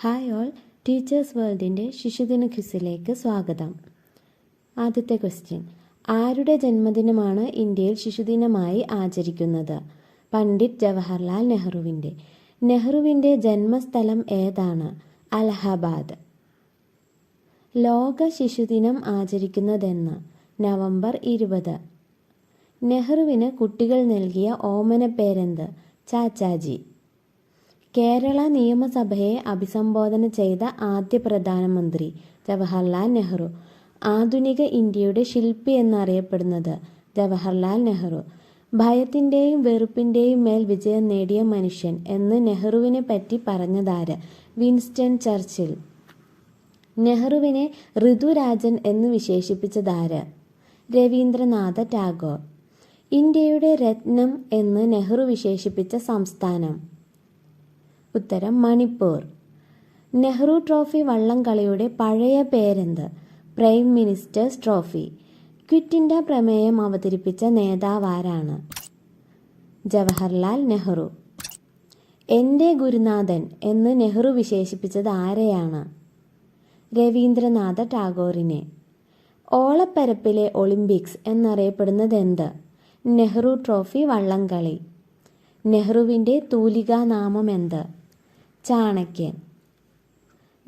Hi all teachers വേൾഡിന്റെ ശിശുദിന ക്വിസിലേക്ക് സ്വാഗതം. ആദ്യത്തെ ക്വസ്റ്റ്യൻ ആരുടെ ജന്മദിനമാണ് ഇന്ത്യയിൽ ശിശുദിനമായി ആചരിക്കുന്നത്? പണ്ഡിറ്റ് ജവഹർലാൽ നെഹ്റുവിന്റെ നെഹ്റുവിന്റെ ജന്മസ്ഥലം ഏതാണ്? അലഹബാദ്. ലോക ശിശുദിനം ആചരിക്കുന്നതെന്ന്. നവംബർ ഇരുപത്. നെഹ്റുവിന് കുട്ടികൾ നൽകിയ ഓമന പേരെന്ത് ചാച്ചാജി. കേരള നിയമസഭയെ അഭിസംബോധന ചെയ്ത ആദ്യ പ്രധാനമന്ത്രി ജവഹർലാൽ നെഹ്റു. ആധുനിക ഇന്ത്യയുടെ ശില്പി എന്നറിയപ്പെടുന്നത് ജവഹർലാൽ നെഹ്റു. ഭയത്തിന്റെയും വെറുപ്പിന്റെയും മേൽ വിജയം നേടിയ മനുഷ്യൻ എന്ന് നെഹ്റുവിനെ പറ്റി പറഞ്ഞതാര്? Winston Churchill. നെഹ്റുവിനെ ഋതുരാജൻ എന്ന് വിശേഷിപ്പിച്ചതാര്? രവീന്ദ്രനാഥ ടാഗോർ. ഇന്ത്യയുടെ രത്നം എന്ന് നെഹ്റു വിശേഷിപ്പിച്ച സംസ്ഥാനം. ഉത്തരം മണിപ്പൂർ. നെഹ്റു ട്രോഫി വള്ളംകളിയുടെ പഴയ പേരെന്ത്? Prime minister's trophy. Quit India പ്രമേയം അവതരിപ്പിച്ച നേതാവാരാണ് ജവഹർലാൽ നെഹ്റു. എന്റെ ഗുരുനാഥൻ എന്ന് നെഹ്റു വിശേഷിപ്പിച്ചത് ആരെയാണ്? രവീന്ദ്രനാഥ ടാഗോറിനെ. ഓളപ്പരപ്പിലെ ഒളിമ്പിക്സ് എന്നറിയപ്പെടുന്നത് എന്ത് നെഹ്റു ട്രോഫി വള്ളംകളി നെഹ്റുവിന്റെ തൂലികാനാമം എന്ത്? ചാണക്യൻ.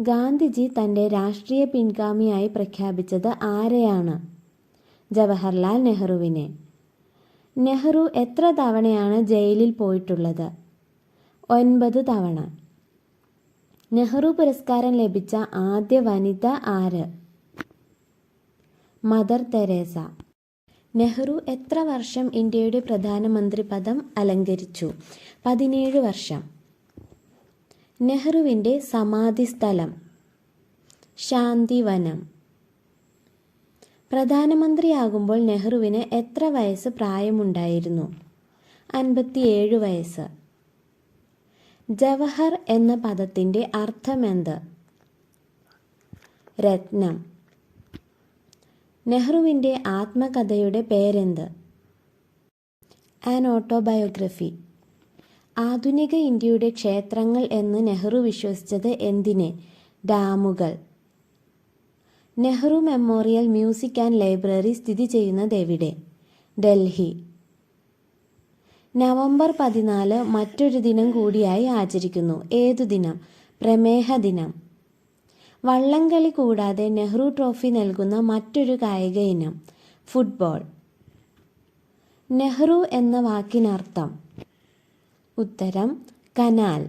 ഗാന്ധിജി തന്റെ രാഷ്ട്രീയ പിൻഗാമിയായി പ്രഖ്യാപിച്ചത് ആരെയാണ്? ജവഹർലാൽ നെഹ്റുവിനെ. നെഹ്റു എത്ര തവണയാണ് ജയിലിൽ പോയിട്ടുള്ളത്? ഒൻപത് തവണ. നെഹ്റു പുരസ്കാരം ലഭിച്ച ആദ്യ വനിത ആര്? Mother Teresa. നെഹ്റു എത്ര വർഷം ഇന്ത്യയുടെ പ്രധാനമന്ത്രി പദം അലങ്കരിച്ചു? പതിനേഴ് വർഷം. നെഹ്റുവിന്റെ സമാധി സ്ഥലം ശാന്തിവനം. പ്രധാനമന്ത്രിയാകുമ്പോൾ നെഹ്റുവിന് എത്ര വയസ്സ് പ്രായമുണ്ടായിരുന്നു? അൻപത്തിയേഴ് വയസ്സ്. ജവഹർ എന്ന പദത്തിന്റെ അർത്ഥമെന്ത്? രത്നം. നെഹ്റുവിന്റെ ആത്മകഥയുടെ പേരെന്ത്? An autobiography. ആധുനിക ഇന്ത്യയുടെ ക്ഷേത്രങ്ങൾ എന്ന് നെഹ്റു വിശ്വസിച്ചത് എന്തിനെ? ഡാമുകൾ. Nehru memorial museum and library സ്ഥിതി ചെയ്യുന്നത് എവിടെ? ഡൽഹി. നവംബർ പതിനാല് മറ്റൊരു ദിനം കൂടിയായി ആചരിക്കുന്നു. ഏതു ദിനം? പ്രമേഹ ദിനം. വള്ളംകളി കൂടാതെ നെഹ്റു ട്രോഫി നൽകുന്ന മറ്റൊരു കായിക ഇനം ഫുട്ബോൾ. നെഹ്റു എന്ന വാക്കിനർത്ഥം ഉത്തരം കനാൽ.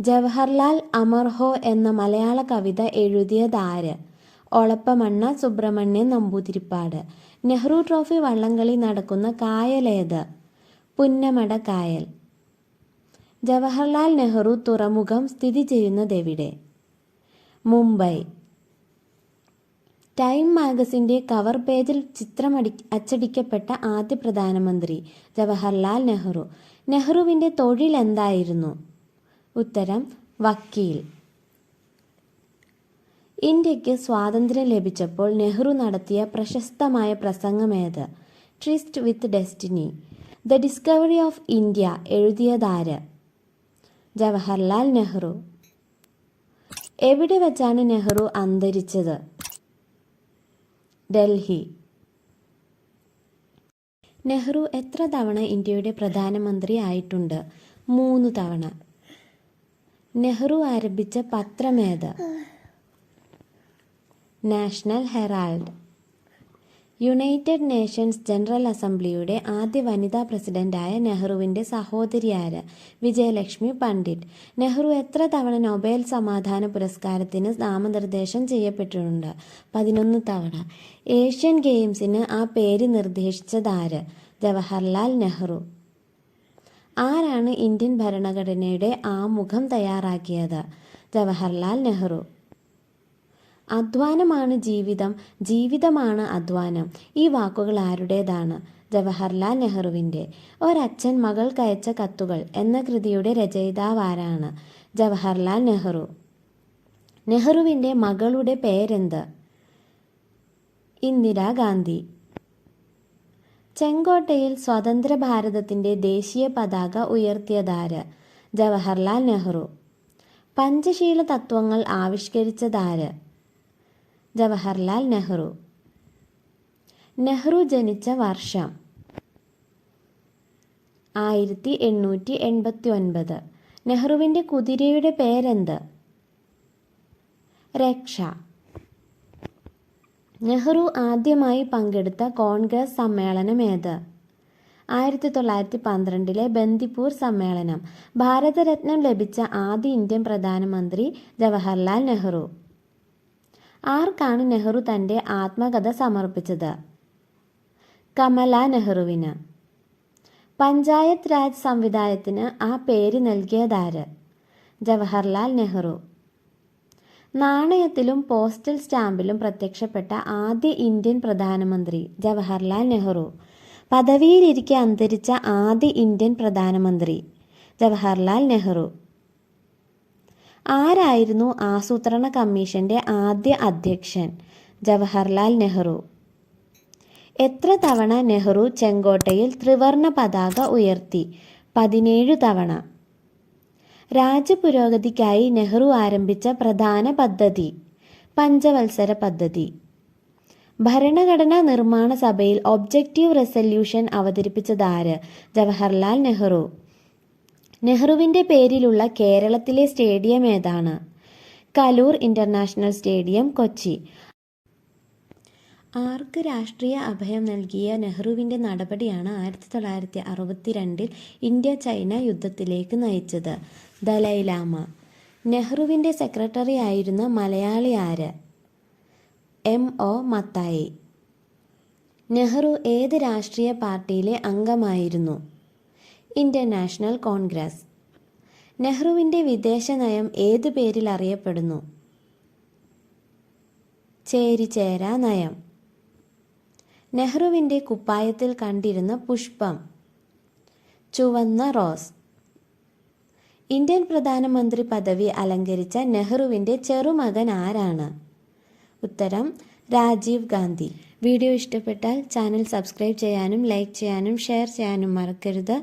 ജവഹർലാൽ അമർഹോ എന്ന മലയാള കവിത എഴുതിയതാര് ഒളപ്പമണ്ണ സുബ്രഹ്മണ്യൻ നമ്പൂതിരിപ്പാട്. നെഹ്റു ട്രോഫി വള്ളംകളി നടക്കുന്ന കായലേത് പുന്നമട കായൽ. ജവഹർലാൽ നെഹ്റു തുറമുഖം സ്ഥിതി ചെയ്യുന്നതെവിടെ മുംബൈ. ടൈം മാഗസിന്റെ കവർ പേജിൽ ചിത്രമടി അച്ചടിക്കപ്പെട്ട ആദ്യ പ്രധാനമന്ത്രി ജവഹർലാൽ നെഹ്റു. നെഹ്റുവിന്റെ തൊഴിൽ എന്തായിരുന്നു? ഉത്തരം വക്കീൽ. ഇന്ത്യയ്ക്ക് സ്വാതന്ത്ര്യം ലഭിച്ചപ്പോൾ നെഹ്റു നടത്തിയ പ്രശസ്തമായ പ്രസംഗമേത് tryst with destiny. The discovery of India എഴുതിയതാര്? Jawaharlal Nehru. എവിടെ വെച്ചാണ് നെഹ്റു അന്തരിച്ചത്? ഡൽഹി. നെഹ്റു എത്ര തവണ ഇന്ത്യയുടെ പ്രധാനമന്ത്രി ആയിട്ടുണ്ട്? മൂന്ന് തവണ. നെഹ്റു ആരംഭിച്ച പത്രമേത്. National herald. United nations general അസംബ്ലിയുടെ ആദ്യ വനിതാ പ്രസിഡന്റായ നെഹ്റുവിന്റെ സഹോദരിയായ വിജയലക്ഷ്മി പണ്ഡിറ്റ്. നെഹ്റു എത്ര തവണ നൊബേൽ സമാധാന പുരസ്കാരത്തിന് നാമനിർദ്ദേശം ചെയ്യപ്പെട്ടിട്ടുണ്ട്? പതിനൊന്ന് തവണ. ഏഷ്യൻ ഗെയിംസിന് ആ പേര് നിർദ്ദേശിച്ചതാര്? ജവഹർലാൽ നെഹ്റു. ആരാണ് ഇന്ത്യൻ ഭരണഘടനയുടെ ആമുഖം തയ്യാറാക്കിയത്? ജവഹർലാൽ നെഹ്റു. അധ്വാനമാണ് ജീവിതം ജീവിതമാണ് അധ്വാനം. ഈ വാക്കുകൾ ആരുടേതാണ്? ജവഹർലാൽ നെഹ്റുവിന്റെ. ഒരച്ഛൻ മകൾക്കയച്ച കത്തുകൾ എന്ന കൃതിയുടെ രചയിതാവാരാണ് ജവഹർലാൽ നെഹ്റു. നെഹ്റുവിന്റെ മകളുടെ പേരെന്ത്? ഇന്ദിരാഗാന്ധി ചെങ്കോട്ടയിൽ സ്വതന്ത്ര ഭാരതത്തിന്റെ ദേശീയ പതാക ഉയർത്തിയതാര്? ജവഹർലാൽ നെഹ്റു. പഞ്ചശീല തത്വങ്ങൾ ആവിഷ്കരിച്ചതാര്? ജവഹർലാൽ നെഹ്റു. നെഹ്റു ജനിച്ച വർഷം ആയിരത്തി എണ്ണൂറ്റി എൺപത്തി ഒൻപത് നെഹ്റുവിന്റെ കുതിരയുടെ പേരെന്ത്? രക്ഷ. നെഹ്റു ആദ്യമായി പങ്കെടുത്ത കോൺഗ്രസ് സമ്മേളനം ഏത്? ആയിരത്തി തൊള്ളായിരത്തി പന്ത്രണ്ടിലെ ബന്ദിപ്പൂർ സമ്മേളനം. ഭാരതരത്നം ലഭിച്ച ആദ്യ ഇന്ത്യൻ പ്രധാനമന്ത്രി ജവഹർലാൽ നെഹ്റു. ആർക്കാണ് നെഹ്റു തന്റെ ആത്മകഥ സമർപ്പിച്ചത്? കമല നെഹ്റുവിന്. പഞ്ചായത്ത് രാജ് സംവിധാനത്തിന് ആ പേര് നൽകിയതാര്? ജവഹർലാൽ നെഹ്റു. നാണയത്തിലും പോസ്റ്റൽ സ്റ്റാമ്പിലും പ്രത്യക്ഷപ്പെട്ട ആദ്യ ഇന്ത്യൻ പ്രധാനമന്ത്രി ജവഹർലാൽ നെഹ്റു. പദവിയിലിരിക്കെ അന്തരിച്ച ആദ്യ ഇന്ത്യൻ പ്രധാനമന്ത്രി ജവഹർലാൽ നെഹ്റു. ആരായിരുന്നു ആസൂത്രണ കമ്മീഷന്റെ ആദ്യ അധ്യക്ഷൻ? ജവഹർലാൽ നെഹ്റു. എത്ര തവണ നെഹ്റു ചെങ്കോട്ടയിൽ ത്രിവർണ പതാക ഉയർത്തി? പതിനേഴ് തവണ. രാജ്യപുരോഗതിക്കായി നെഹ്റു ആരംഭിച്ച പ്രധാന പദ്ധതി? പഞ്ചവത്സര പദ്ധതി. ഭരണഘടനാ നിർമ്മാണ സഭയിൽ ഒബ്ജക്റ്റീവ് റെസല്യൂഷൻ അവതരിപ്പിച്ചതാര് ജവഹർലാൽ നെഹ്റു. നെഹ്റുവിന്റെ പേരിലുള്ള കേരളത്തിലെ സ്റ്റേഡിയം ഏതാണ്? Kaloor international stadium Kochi. ആർക്ക് രാഷ്ട്രീയ അഭയം നൽകിയ നെഹ്റുവിന്റെ നടപടിയാണ് ആയിരത്തി തൊള്ളായിരത്തി അറുപത്തിരണ്ടിൽ ഇന്ത്യ ചൈന യുദ്ധത്തിലേക്ക് നയിച്ചത്? ദലൈലാമ. നെഹ്റുവിന്റെ സെക്രട്ടറി ആയിരുന്ന മലയാളി ആര്? എം. ഒ. മത്തായി. നെഹ്റു ഏത് രാഷ്ട്രീയ പാർട്ടിയിലെ അംഗമായിരുന്നു? Indian national congress. നെഹ്റുവിന്റെ വിദേശ നയം ഏത് പേരിൽ അറിയപ്പെടുന്നു? ചേരിചേരാ നയം. നെഹ്റുവിന്റെ കുപ്പായത്തിൽ കണ്ടിരുന്ന പുഷ്പം. ചുവന്ന റോസ്. ഇന്ത്യൻ പ്രധാനമന്ത്രി പദവി അലങ്കരിച്ച നെഹ്റുവിന്റെ ചെറുമകൻ ആരാണ്? ഉത്തരം രാജീവ് ഗാന്ധി. വീഡിയോ ഇഷ്ടപ്പെട്ടാൽ ചാനൽ സബ്സ്ക്രൈബ് ചെയ്യാനും ലൈക്ക് ചെയ്യാനും ഷെയർ ചെയ്യാനും മറക്കരുത്.